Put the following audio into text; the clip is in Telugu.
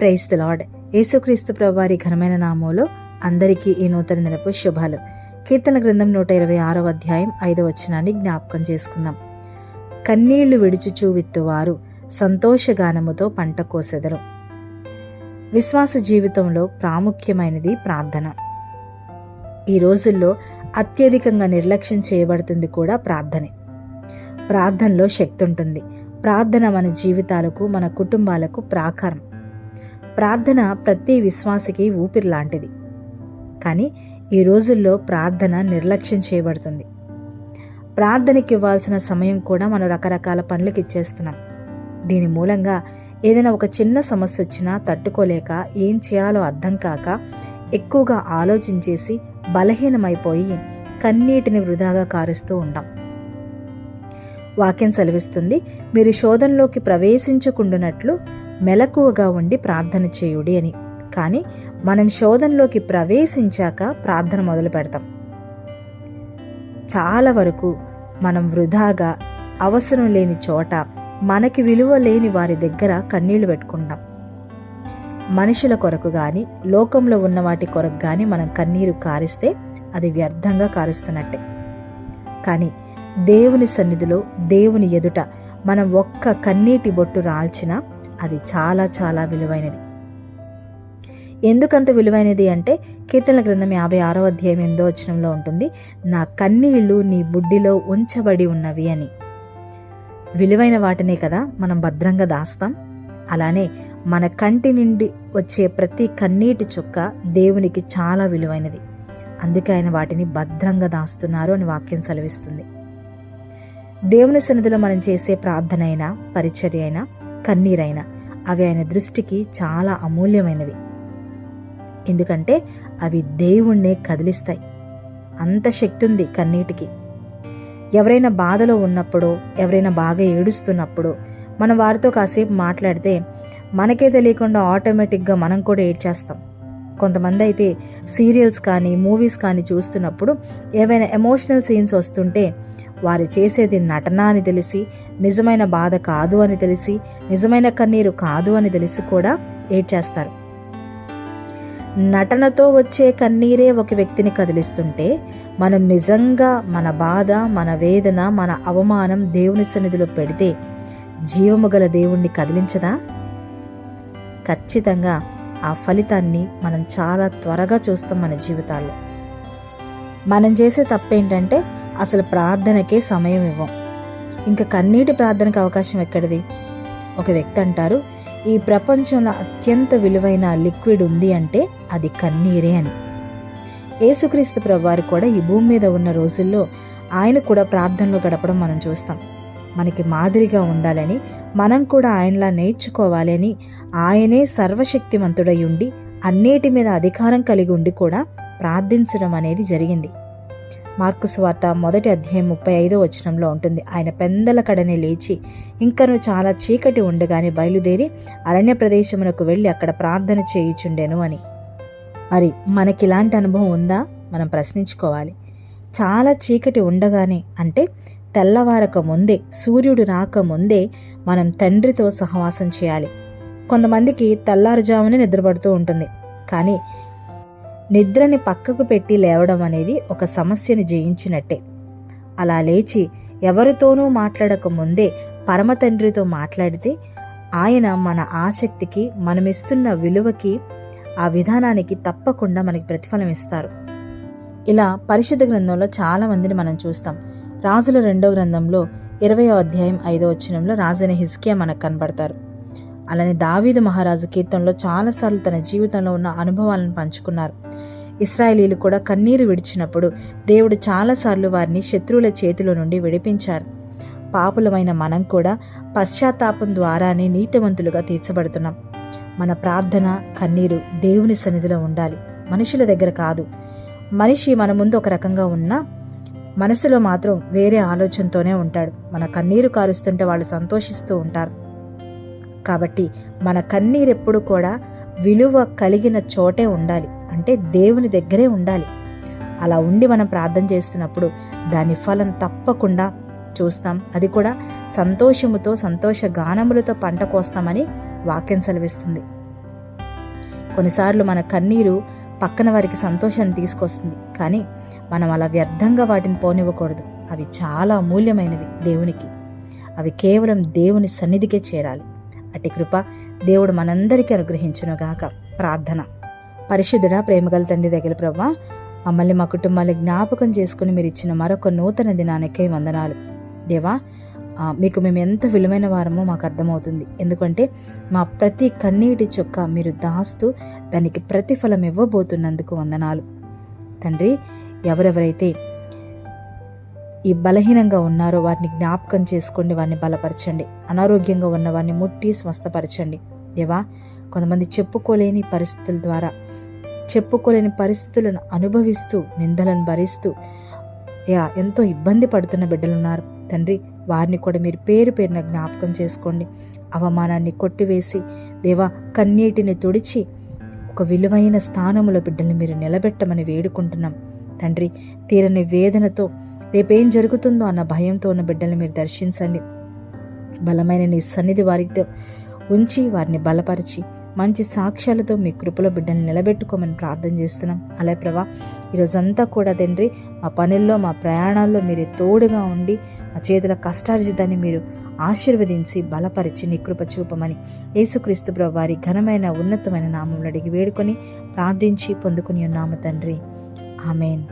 Praise the lord. యేసుక్రీస్తు ప్రభువారి ఘనమైన నామంలో అందరికీ ఈ నూతన దినపు శుభాలు. కీర్తన గ్రంథం నూట ఇరవై ఆరో అధ్యాయం ఐదవ వచనాన్ని జ్ఞాపకం చేసుకుందాం. కన్నీళ్ళు విడిచుచూ విత్తువారు సంతోషగానముతో పంట కోసెదరు. విశ్వాస జీవితంలో ప్రాముఖ్యమైనది ప్రార్థన. ఈ రోజుల్లో అత్యధికంగా నిర్లక్ష్యం చేయబడుతుంది కూడా ప్రార్థనే. ప్రార్థనలో శక్తి ఉంటుంది. ప్రార్థన మన జీవితాలకు మన కుటుంబాలకు ప్రాకారం. ప్రార్థన ప్రతి విశ్వాసికి ఊపిరి లాంటిది. కానీ ఈ రోజుల్లో ప్రార్థన నిర్లక్ష్యం చేయబడుతుంది. ప్రార్థనకి ఇవ్వాల్సిన సమయం కూడా మనం రకరకాల పనులకు ఇచ్చేస్తున్నాం. దీని మూలంగా ఏదైనా ఒక చిన్న సమస్య వచ్చినా తట్టుకోలేక ఏం చేయాలో అర్థం కాక ఎక్కువగా ఆలోచించేసి బలహీనమైపోయి కన్నీటిని వృధాగా కారుస్తూ ఉంటాం వాక్యం సెలవిస్తుంది మీరు శోధనలోకి ప్రవేశించకుండానట్లు మెలకువగా ఉండి ప్రార్థన చేయుడి అని. కానీ మనం శోధనలోకి ప్రవేశించాక ప్రార్థన మొదలు పెడతాం. చాలా వరకు మనం వృధాగా అవసరం లేని చోట మనకి విలువ లేని వారి దగ్గర కన్నీళ్ళు పెట్టుకుంటాం. మనుషుల కొరకు కానీ లోకంలో ఉన్న వాటి కొరకు కానీ మనం కన్నీరు కారిస్తే అది వ్యర్థంగా కారుస్తున్నట్టే. కానీ దేవుని సన్నిధిలో దేవుని ఎదుట మనం ఒక్క కన్నీటి బొట్టు రాల్చినా అది చాలా చాలా విలువైనది. ఎందుకంత విలువైనది అంటే కీర్తన గ్రంథం యాభై ఆరో అధ్యాయం ఎనిమిదో వచనంలో ఉంటుంది నా కన్నీళ్ళు నీ బుడ్డిలో ఉంచబడి ఉన్నవి అని. విలువైన వాటినే కదా మనం భద్రంగా దాస్తాం. అలానే మన కంటి నుండి వచ్చే ప్రతి కన్నీటి చుక్క దేవునికి చాలా విలువైనది. అందుకే ఆయన వాటిని భద్రంగా దాస్తున్నారు అని వాక్యం సెలవిస్తుంది. దేవుని సన్నిధిలో మనం చేసే ప్రార్థన అయినా పరిచర్య అయినా కన్నీరైనా. అవి ఆయన దృష్టికి చాలా అమూల్యమైనవి. ఎందుకంటే అవి దేవుణ్ణే కదిలిస్తాయి. అంత శక్తి ఉంది కన్నీటికి. ఎవరైనా బాధలో ఉన్నప్పుడు ఎవరైనా బాగా ఏడుస్తున్నప్పుడు మనం వారితో కాసేపు మాట్లాడితే మనకే తెలియకుండా ఆటోమేటిక్గా మనం కూడా ఏడ్చేస్తాం. కొంతమంది అయితే సీరియల్స్ కానీ మూవీస్ కానీ చూస్తున్నప్పుడు ఏవైనా ఎమోషనల్ సీన్స్ వస్తుంటే వారు చేసేది నటన అని తెలిసి నిజమైన బాధ కాదు అని తెలిసి నిజమైన కన్నీరు కాదు అని తెలిసి కూడా ఏడ్చేస్తారు. నటనతో వచ్చే కన్నీరే ఒక వ్యక్తిని కదిలిస్తుంటే మనం నిజంగా మన బాధ మన వేదన మన అవమానం దేవుని సన్నిధిలో పెడితే జీవము గల దేవుణ్ణి కదిలించదా? ఖచ్చితంగా ఆ ఫలితాన్ని మనం చాలా త్వరగా చూస్తాం మన జీవితాల్లో. మనం చేసే తప్పేంటంటే అసలు ప్రార్థనకే సమయం ఇవ్వం. ఇంకా కన్నీటి ప్రార్థనకు అవకాశం ఎక్కడిది? ఒక వ్యక్తి అంటారు ఈ ప్రపంచంలో అత్యంత విలువైన లిక్విడ్ ఉంది అంటే అది కన్నీరే అని. యేసుక్రీస్తు ప్రభువారు కూడా ఈ భూమి మీద ఉన్న రోజుల్లో ఆయన కూడా ప్రార్థనలో గడపడం మనం చూస్తాం. మనకి మాదిరిగా ఉండాలని మనం కూడా ఆయనలా నేర్చుకోవాలి అని ఆయనే సర్వశక్తిమంతుడై ఉండి అన్నిటి మీద అధికారం కలిగి ఉండి కూడా ప్రార్థించడం అనేది జరిగింది. మార్కు స్వార్త మొదటి అధ్యాయం ముప్పై ఐదో వచనంలో ఉంటుంది. ఆయన పెందల కడనే లేచి ఇంకను చాలా చీకటి ఉండగానే బయలుదేరి అరణ్య ప్రదేశమునకు వెళ్ళి అక్కడ ప్రార్థన చేయుచుండెను అని. మరి మనకి ఇలాంటి అనుభవం ఉందా? మనం ప్రశ్నించుకోవాలి. చాలా చీకటి ఉండగానే అంటే తెల్లవారక ముందే సూర్యుడు రాక ముందే మనం తండ్రితో సహవాసం చేయాలి. కొంతమందికి తెల్లారుజామునే నిద్రపడుతూ ఉంటుంది. కానీ నిద్రని పక్కకు పెట్టి లేవడం అనేది ఒక సమస్యని జయించినట్టే. అలా లేచి ఎవరితోనూ మాట్లాడక ముందే పరమతండ్రితో మాట్లాడితే ఆయన మన ఆసక్తికి మనమిస్తున్న విలువకి ఆ విధానానికి తప్పకుండా మనకి ప్రతిఫలం ఇస్తారు. ఇలా పరిశుద్ధ గ్రంథంలో చాలా మందిని మనం చూస్తాం. రాజుల రెండో గ్రంథంలో ఇరవయో అధ్యాయం ఐదో వచ్చినంలో రాజైన హిస్కియా మనకు కనబడతారు. అలానే దావీదు మహారాజు కీర్తనలో చాలాసార్లు తన జీవితంలో ఉన్న అనుభవాలను పంచుకున్నారు. ఇస్రాయేలీలు కూడా కన్నీరు విడిచినప్పుడు దేవుడు చాలాసార్లు వారిని శత్రువుల చేతిలో నుండి విడిపించారు. పాపులమైన మనం కూడా పశ్చాత్తాపం ద్వారానే నీతివంతులుగా తీర్చబడుతున్నాం. మన ప్రార్థన కన్నీరు దేవుని సన్నిధిలో ఉండాలి. మనుషుల దగ్గర కాదు. మనిషి మన ముందు ఒక రకంగా ఉన్నా మనసులో మాత్రం వేరే ఆలోచనతోనే ఉంటాడు. మన కన్నీరు కారుస్తుంటే వాళ్ళు సంతోషిస్తూ ఉంటారు. కాబట్టి మన కన్నీరెప్పుడు కూడా విలువ కలిగిన చోటే ఉండాలి. అంటే దేవుని దగ్గరే ఉండాలి. అలా ఉండి మనం ప్రార్థన చేస్తున్నప్పుడు దాని ఫలం తప్పకుండా చూస్తాం. అది కూడా సంతోషముతో సంతోష గానములతో పంట కోస్తామని వాక్యం సెలవిస్తుంది. కొన్నిసార్లు మన కన్నీరు పక్కన వారికి సంతోషాన్ని తీసుకొస్తుంది. కానీ మనం అలా వ్యర్థంగా వాటిని పోనివ్వకూడదు. అవి చాలా అమూల్యమైనవి దేవునికి. అవి కేవలం దేవుని సన్నిధికే చేరాలి. అట్టి కృప దేవుడు మనందరికీ అనుగ్రహించునుగాక. ప్రార్థన. పరిశుద్ధుడ ప్రేమగల తండ్రి దగ్గర ప్రభా మమ్మల్ని మా కుటుంబాన్ని జ్ఞాపకం చేసుకుని మీరు ఇచ్చిన మరొక నూతన దినానికై వందనాలు. దేవా మీకు మేము ఎంత విలువైన వారమో మాకు అర్థమవుతుంది. ఎందుకంటే మా ప్రతి కన్నీటి చొక్క మీరు దాస్తూ దానికి ప్రతిఫలం ఇవ్వబోతున్నందుకు వందనాలు. తండ్రి ఎవరెవరైతే ఈ బలహీనంగా ఉన్నారో వారిని జ్ఞాపకం చేసుకోండి వారిని బలపరచండి. అనారోగ్యంగా ఉన్న వారిని ముట్టి స్వస్థపరచండి. దేవా కొంతమంది చెప్పుకోలేని పరిస్థితుల ద్వారా చెప్పుకోలేని పరిస్థితులను అనుభవిస్తూ నిందలను భరిస్తూ యా ఎంతో ఇబ్బంది పడుతున్న బిడ్డలున్నారు తండ్రి వారిని కూడా మీరు పేరు పేరున జ్ఞాపకం చేసుకోండి. అవమానాన్ని కొట్టివేసి దేవా కన్నీటిని తుడిచి ఒక విలువైన స్థానంలో బిడ్డల్ని మీరు నిలబెట్టమని వేడుకుంటున్నాం. తండ్రి తీరని వేదనతో రేపేం జరుగుతుందో అన్న భయంతో ఉన్న బిడ్డల్ని మీరు దర్శించండి. బలమైన నీ సన్నిధి వారితో ఉంచి వారిని బలపరిచి మంచి సాక్ష్యాలతో మీ కృపలో బిడ్డల్ని నిలబెట్టుకోమని ప్రార్థన చేస్తున్నాం. అలా ప్రభా ఈరోజంతా కూడా తండ్రి మా పనుల్లో మా ప్రయాణాల్లో మీరు తోడుగా ఉండి మా చేతుల కష్టార్జితాన్ని మీరు ఆశీర్వదించి బలపరిచి నీ కృప చూపమని యేసుక్రీస్తు ప్రభు వారి ఘనమైన ఉన్నతమైన నామంలో అడిగి వేడుకొని ప్రార్థించి పొందుకుని ఉన్నాము తండ్రి. ఆమెన్.